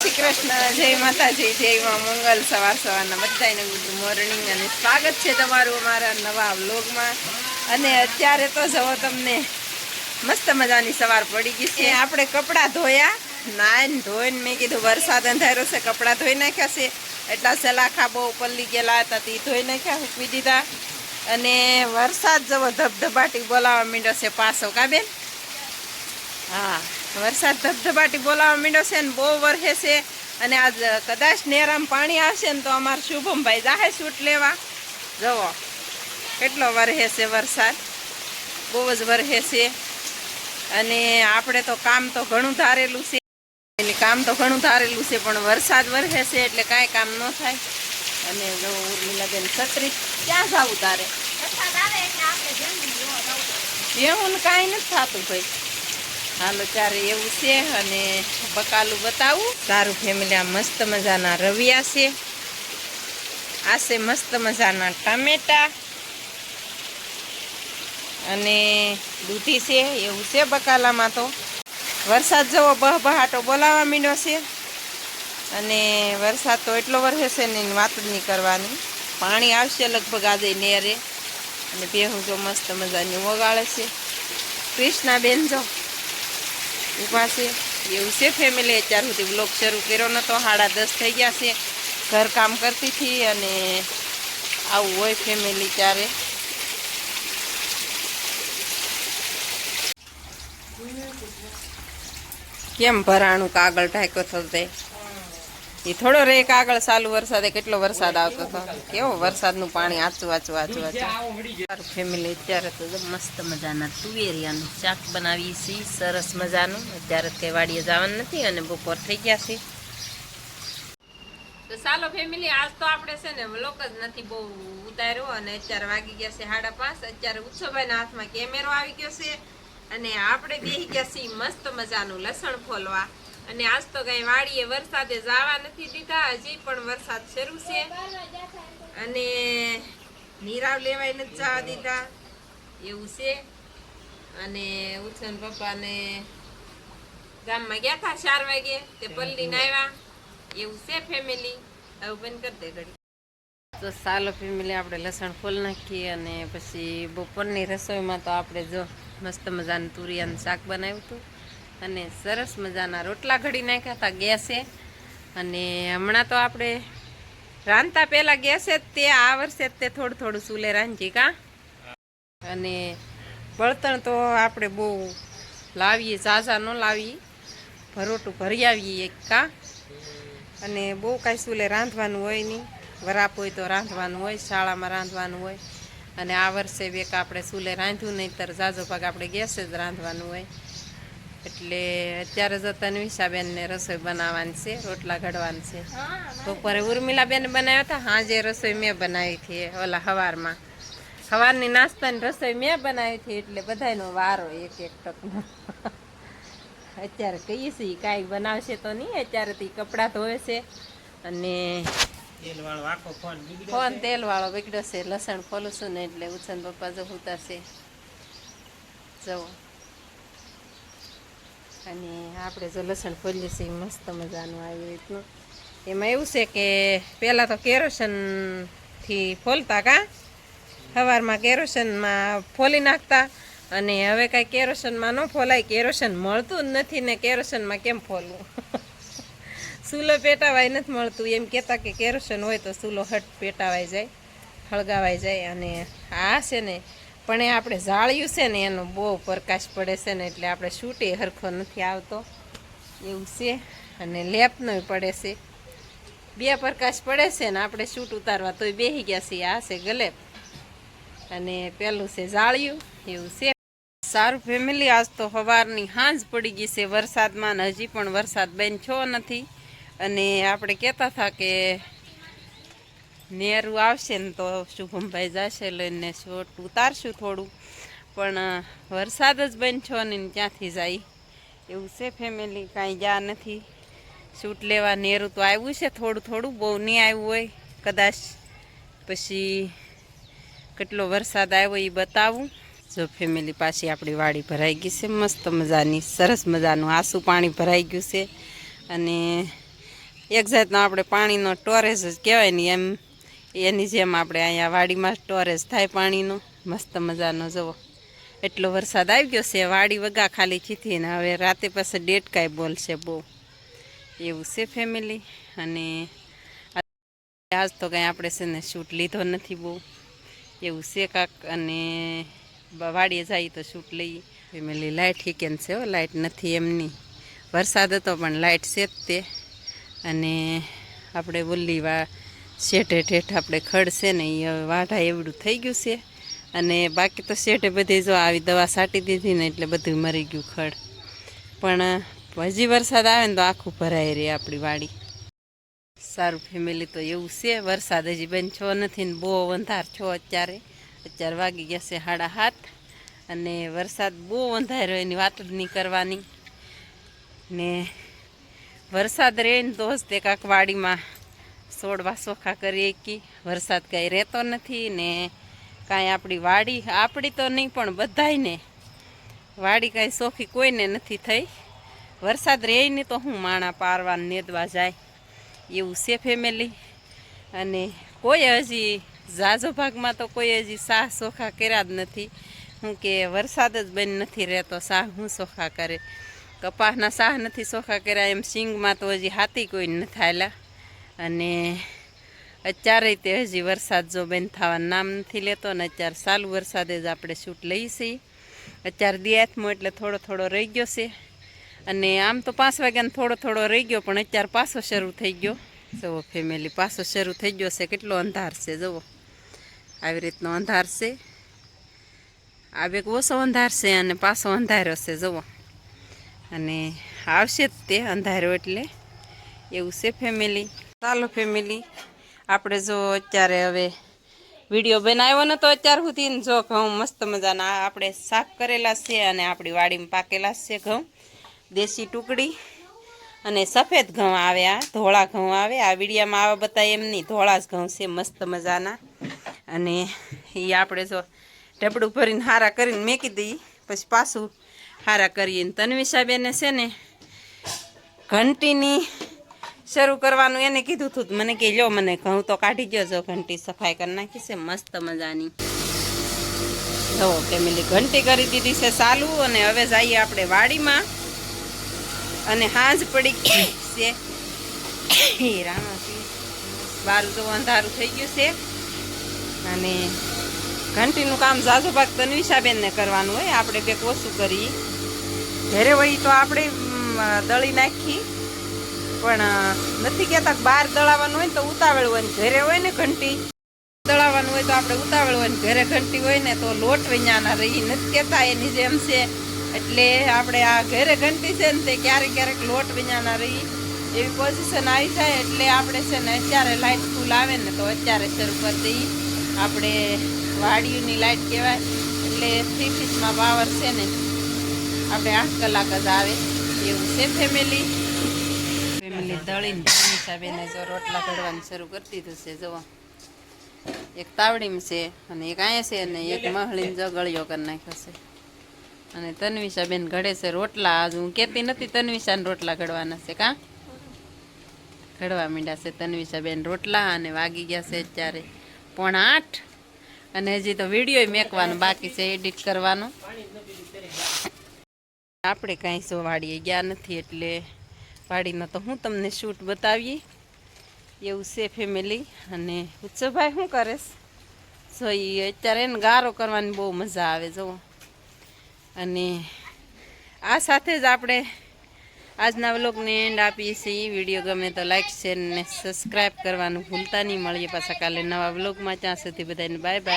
શ્રી કૃષ્ણ જય માતાજી જય માં મંગલ સવાર સવારના બધાને ગુડ મોર્નિંગ અને સ્વાગત છે તમારું અમારા નવા વ્લોગમાં. અને અત્યારે તો જવો તમને, મસ્ત મજાની સવાર પડી ગઈ છે. આપણે કપડાં ધોયા. નાઈન ધોઈને મેં કીધું વરસાદ અંધારો છે, કપડાં ધોઈ નાખ્યા છે. એટલા સલાખા બહુ પલ્લી ગયેલા હતા, તે ધોઈ નાખ્યા હૂકવી દીધા. અને વરસાદ જવો ધબધબાટી બોલાવવા માંડ્યો છે પાછો કાબેન હા. વરસાદ ધબધબાટી બોલાવવા માંડ્યો છે ને બહુ વરસે છે. અને આજ કદાચ નેરામ પાણી આવશે ને તો અમારા શુભમભાઈ જાહે છૂટ લેવા. જવો કેટલો વરસે છે વરસાદ. બહુ જ વરસે છે. અને આપણે તો કામ તો ઘણું ધારેલું છે. એટલે કામ તો ઘણું ધારેલું છે પણ વરસાદ વરસે છે એટલે કાંઈ કામ ન થાય. અને જો ઉર્મિલાબેન છત્રી ક્યાં જવું તારે? ને કાંઈ નથી થતું ભાઈ. હાલો ચારે એવું છે અને બકાલું બતાવું. સારું ફેમિલી આ મસ્ત મજાના રવિયા છે. આ છે મસ્ત મજાના ટામેટા. અને દૂધી છે, એવું છે બકાલામાં તો. વરસાદ જવો બહ બહાટો બોલાવા માંડ્યો છે. અને વરસાદ તો એટલો વરસે છે ને વાત જ નહીં કરવાની. પાણી આવશે લગભગ આજે નેરે. અને બેહું જો મસ્ત મજાની વગાડે છે. કૃષ્ણાબેન જો. ઊભા છે. એવું છે ફેમિલી અત્યાર સુધી બ્લોગ શરૂ કર્યો નહોતો સાડા દસ થઈ ગયા છે. ઘર કામ કરતી હતી અને આવું હોય ફેમિલી ત્યારે. કેમ ભરાણું કાગળ ઢાંક્યો તે? એ થોડો રે કાગળ ચાલુ વરસાદે કેટલો વરસાદ આવતો હતો. કેવો વરસાદનું પાણી આચું આચું આચું આચું. ફેમિલી અત્યારે તો મસ્ત મજાના તુવેરિયાનું શાક બનાવી છીએ. સરસ મજાનું. અત્યારે કઈ વાડીએ જવાનું નથી અને બપોર થઈ ગયા છે. તો ચાલો ફેમિલી આજ તો આપણે છે ને લોક જ નથી બહુ ઉતાર્યો અને અત્યારે વાગી ગયા છે સાડા પાંચ. અત્યારે ઉત્સવભાઈના હાથમાં કેમેરો આવી ગયો છે અને આપણે બેસી ગયા છીએ મસ્ત મજાનું લસણ ફોલવા. અને આજ તો કઈ વાડીએ વરસાદે જવા નથી દીધા હજી પણ વરસાદ શરૂ છે. અને નીરાવ લેવાય નથી જવા દીધા એવું છે. અને ઉછન પપ્પાને ગામમાં ગયા હતા ચાર વાગે તે પલ્લીને આવ્યા. એવું છે ફેમિલી હવે બંધ કરી દે ઘડી. તો સાલો ફેમિલી આપણે લસણ ફોલ નાખીએ અને પછી બપોરની રસોઈમાં તો આપણે જો મસ્ત મજાનું તુરિયાનું શાક બનાવ્યું હતું. અને સરસ મજાના રોટલા ઘડી નાખ્યા હતા ગેસે. અને હમણાં તો આપણે રાંધતા પહેલાં ગેસે જ તે, આ વર્ષે જ તે થોડું થોડું ચૂલે રાંધી કા. અને બળતણ તો આપણે બહુ લાવીએ, ઝાઝા ન લાવીએ, ભરોટું ભરી આવીએ એક કા. અને બહુ કાંઈ ચૂલે રાંધવાનું હોય નહીં. વરાપ હોય તો રાંધવાનું હોય, શાળામાં રાંધવાનું હોય. અને આ વર્ષે બેક આપણે ચૂલે રાંધ્યું નહીં તર ઝાઝો ભાગ આપણે ગેસે જ રાંધવાનું હોય. એટલે અત્યારે જો તન્વિષાબેનને રસોઈ બનાવવાની છે રોટલા ઘડવાની છે. બપોરે ઉર્મિલાબેન બનાવ્યા હતા હાજે રસોઈ મેં બનાવી હતી ઓલા હવારમાં. સવારની નાસ્તાની રસોઈ મેં બનાવી હતી એટલે બધાનો વારો એક એક ટકનો. અત્યારે કહીએ છીએ કાંઈ બનાવશે તો નહીં અત્યારે તો કપડાં ધોવે છે અને ફોન તેલ વાળો બગડ્યો છે લસણ ખોલું છું ને એટલે ઉછન પપ્પા જો ઉતારશે. જવો. અને આપણે જો લસણ ફોલીએ છીએ, મસ્ત મજાનું આવી રીતનું. એમાં એવું છે કે પહેલાં તો કેરોસનથી ફોલતા કાં? સવારમાં કેરોસનમાં ફોલી નાખતા અને હવે કાંઈ કેરોસનમાં ન ફોલાય કેરોસન મળતું જ નથી ને કેરોસનમાં કેમ ફોલવું? સૂલો પેટાવાય નથી મળતું. એમ કહેતા કે કેરોસન હોય તો સૂલો હટ પેટાવાઈ જાય હળગાવાઈ જાય અને આ છે ને પણ એ આપણે જાળ્યું છે ને, એનો બહુ પ્રકાશ પડે છે ને, એટલે આપણે શૂટે હરખો નથી આવતો. એવું છે. અને લેપનોય પડે છે. બે પ્રકાશ પડે છે ને, આપણે શૂટ ઉતારવા તોય બેસી ગયા છીએ. આ છે ગલેપ. અને પેલું છે જાળ્યું એવું છે. સારું ફેમિલી આજ તો સવારની હાંજ પડી ગઈ છે વરસાદમાં ને હજી પણ વરસાદ બેન છો નથી. અને આપણે કહેતા હતા કે નેરું આવશે ને તો શુભમભાઈ જશે લઈને શોટ ઉતારશું થોડું. પણ વરસાદ જ બનશો છો ને ત્યાંથી જાય? એવું છે ફેમિલી કાંઈ ગયા નથી. શૂટ લેવા નેરું તો આવ્યું છે થોડું થોડું, બહુ નહીં આવ્યું હોય. કદાચ પછી કેટલો વરસાદ આવ્યો એ બતાવું. જો ફેમિલી પાછી આપણી વાડી ભરાઈ ગઈ છે, મસ્ત મજાની, સરસ મજાનું આસુ પાણી ભરાઈ ગયું છે. અને એક જાતનો આપણે પાણીનો ટોરેજ જ કહેવાય ને એમ. એની જેમ આપણે અહીંયા વાડીમાં સ્ટોરેજ થાય પાણીનો. મસ્ત મજાનો જવો એટલો વરસાદ આવી ગયો છે, વાડી વગા ખાલી ચીથી ને હવે રાતે પાસે ડેટકાઈ બોલશે બહુ. એવું છે ફેમિલી અને આજ તો કંઈ આપણે છે ને શૂટ લીધો નથી બહુ. એવું છે કાંક. અને વાડીએ જઈએ તો શૂટ લઈએ. ફેમિલી લાઇટ હીકેન છે હો? લાઇટ નથી એમની વરસાદ હતો પણ લાઇટ છે જ તે. અને આપણે બોલી વા શેઠે ઠેઠ આપણે ખડ છે ને એ હવે વાઢા એવડું થઈ ગયું છે. અને બાકી તો શેઠે બધી જો આવી દવા છાંટી દીધી ને એટલે બધું મરી ગયું ખડ. પણ હજી વરસાદ આવે ને તો આખું ભરાઈ રહે આપણી વાડી. સારું ફેમિલી તો એવું છે. વરસાદ હજી બેન છો નથી ને બહુ અંધાર છો અત્યારે. અત્યારે વાગી ગયા છે સાડા હાથ અને વરસાદ બહુ અંધારો એની વાત જ નહીં કરવાની. ને વરસાદ રહે ને તો જ તે કાંક વાડીમાં છોડવા સોખા કરીએ કે વરસાદ કાંઈ રહેતો નથી ને કાંઈ આપણી વાડી, આપણી તો નહીં પણ બધાયને. વાડી કાંઈ સોખી કોઈને નથી થઈ. વરસાદ રહે ને તો હું માણા પારવા નેદવા જાય. એવું છે ફેમિલી અને કોઈ હજી ઝાઝો ભાગમાં તો કોઈ હજી સાહ સોખા કર્યા જ નથી. હું કે વરસાદ જ બની નથી રહેતો, સાહ હું સોખા કરે. કપાસના સાહ નથી સોખા કર્યા, એમ સિંગમાં તો હજી હાથી કોઈ નથી હાલ્યા અને અત્યારે તે હજી વરસાદ જો બેન થવાનું નામ નથી લેતો અને અત્યારે ચાલુ વરસાદે જ આપણે શૂટ લઈએ છીએ. અત્યારે દિયાથમાં એટલે થોડો થોડો રહી ગયો છે. અને આમ તો પાંચ વાગ્યાનો થોડો થોડો રહી ગયો, પણ અત્યારે પાછો શરૂ થઈ ગયો. જુઓ ફેમિલી, પાછો શરૂ થઈ ગયો છે. કેટલો અંધાર છે, જુઓ. આવી રીતનો અંધાર છે. આ બેક ઓછો અંધાર છે અને પાછો અંધારો છે, જુઓ. અને આવશે જ તે અંધારો એટલે. એવું છે ફેમિલી. ચાલો ફેમિલી આપણે જો અત્યારે હવે વીડિયો બનાવ્યો તો અત્યાર સુધી ને જો ઘઉં મસ્ત મજાના આપણે સાફ કરેલા છે અને આપણી વાડીમાં પાકેલા છે ઘઉં, દેશી ટુકડી અને સફેદ ઘઉં આવે આ, ધોળા ઘઉં આવે. આ વિડીયામાં આવા બતાય એમ નહીં, ધોળા જ ઘઉં છે, મસ્ત મજાના. અને એ આપણે જો ઢબડું ભરીને હારા કરીને મેકી દઈએ, પછી પાછું હારા કરીએ. ને તન્વિષાબેને છે ને ઘંટીની શરૂ કરવાનું એને કીધું હતું મને કે લો મને ઘઉં તો કાઢી ગયો છો ઘંટી સફાઈ કરી નાખી છે, મસ્ત મજાની. જો, ફેમિલી ઘંટી કરી દીધી છે ચાલુ અને હવે જઈએ આપણે વાડીમાં. અને હાંજ પડી ગઈ છે. રામાસી બારું તો અંધારું થઈ ગયું છે. અને ઘંટીનું કામ ઝાઝો ભાગ તન્વિષાબેનને કરવાનું હોય. આપણે બે ઓછું કરીએ. ઘરે વળી તો આપણે દળી નાખી. પણ નથી કહેતા બહાર દળાવવાનું હોય ને તો ઉતાવળ હોય ને ઘરે હોય ને ઘંટી. દળાવવાનું હોય તો આપણે ઉતાવળ હોય ને ઘરે ઘંટી હોય ને તો લોટ વૈયાના રહી, નથી કહેતા એની જેમ છે. એટલે આપણે આ ઘરે ઘંટી છે ને તે ક્યારેક ક્યારેક લોટ વૈયાના રહી, એવી પોઝિશન આવી જાય. એટલે આપણે છે ને અત્યારે લાઇટ ફૂલ આવે ને તો અત્યારે શરૂ કરી દઈએ. આપણે વાડીઓની લાઇટ કહેવાય. એટલે થ્રી ફીસમાં પાવર છે ને. આપણે આઠ કલાક જ આવે. એવું છે ફેમિલી ફેમિલી દળીને હિસાબેને જો રોટલા ઘડવાનું શરૂ કરી દીધું છે જુઓ. એક તાવડીમાં છે અને એક અહીંયા છે અને એક મહળીને જો ગળિયો કરી નાખ્યો છે. અને તન્વિષાબેન ઘડે છે રોટલા. આજ હું કહેતી નથી તન્વિષાને રોટલા ઘડવાના છે કાં? ઘડવા માંડ્યા છે તન્વિષાબેન રોટલા અને વાગી ગયા છે અત્યારે પોણા આઠ. અને હજી તો વીડિયો મેકવાનો બાકી છે એડિટ કરવાનો. આપણે કાંઈ સો વાડીએ ગયા નથી એટલે વાડીનો તો હું તમને શૂટ બતાવીએ. એવું છે ફેમિલી અને ઉત્સવભાઈ શું કરેશ જો એ અત્યારે એને ગારો કરવાની બહુ મજા આવે જુઓ અને આ સાથે જ આપણે આજના વ્લોગને એન્ડ આપીએ છીએ. વીડિયો ગમે તો લાઈક શેર ને સબસ્ક્રાઈબ કરવાનું ભૂલતા નહીં. મળીએ પાછા કાલે નવા વ્લોગમાં. ત્યાં સુધી બધાને બાય બાય